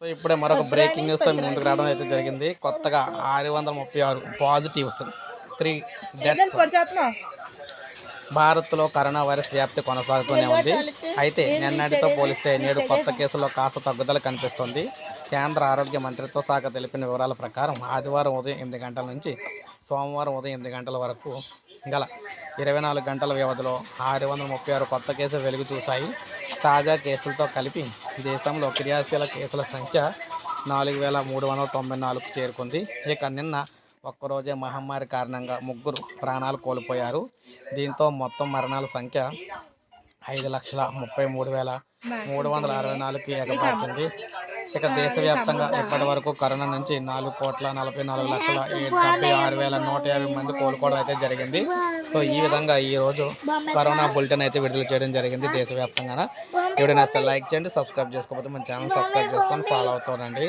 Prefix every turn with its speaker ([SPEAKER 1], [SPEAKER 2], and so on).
[SPEAKER 1] So ఇప్పుడే మరొక breaking న్యూస్తో ముందుకు రావడం అయితే జరిగింది. కొత్తగా ఆరు వందల ముప్పై ఆరు పాజిటివ్స్ త్రీ డెత్స్ భారత్లో కరోనా వైరస్ వ్యాప్తి కొనసాగుతూనే ఉంది. అయితే నిన్నటితో పోలిస్తే నేడు కొత్త కేసుల్లో కాస్త తగ్గుదల కనిపిస్తుంది. కేంద్ర ఆరోగ్య మంత్రిత్వ శాఖ తెలిపిన వివరాల ప్రకారం ఆదివారం ఉదయం ఎనిమిది గంటల నుంచి సోమవారం ఉదయం ఎనిమిది గంటల వరకు గల ఇరవై నాలుగు గంటల వ్యవధిలో ఆరు వందల ముప్పై ఆరు కొత్త కేసులు వెలుగు చూశాయి. తాజా కేసులతో కలిపి దేశంలో క్రియాశీల కేసుల సంఖ్య నాలుగు వేల మూడు వందల తొంభై నాలుగు చేరుకుంది. ఇక నిన్న ఒక్కరోజే మహమ్మారి కారణంగా ముగ్గురు ప్రాణాలు కోల్పోయారు. దీంతో మొత్తం మరణాల సంఖ్య ఐదు లక్షల ముప్పై మూడు వేల మూడు వందల అరవై నాలుగుకి ఎగబాకింది ఇక దేశవ్యాప్తంగా ఇప్పటి వరకు కరోనా నుంచి నాలుగు కోట్ల నలభై నాలుగు లక్షల డెబ్బై ఆరు వేల నూట యాభై మంది కోలుకోవడం అయితే జరిగింది. సో ఈ విధంగా ఈ రోజు కరోనా బులెటిన్ అయితే విడుదల చేయడం జరిగింది దేశవ్యాప్తంగా ఎవరైనా లైక్ చేయండి సబ్స్క్రైబ్ చేసుకోకపోతే మన ఛానల్ సబ్స్క్రైబ్ చేసుకొని ఫాలో అవుతానండి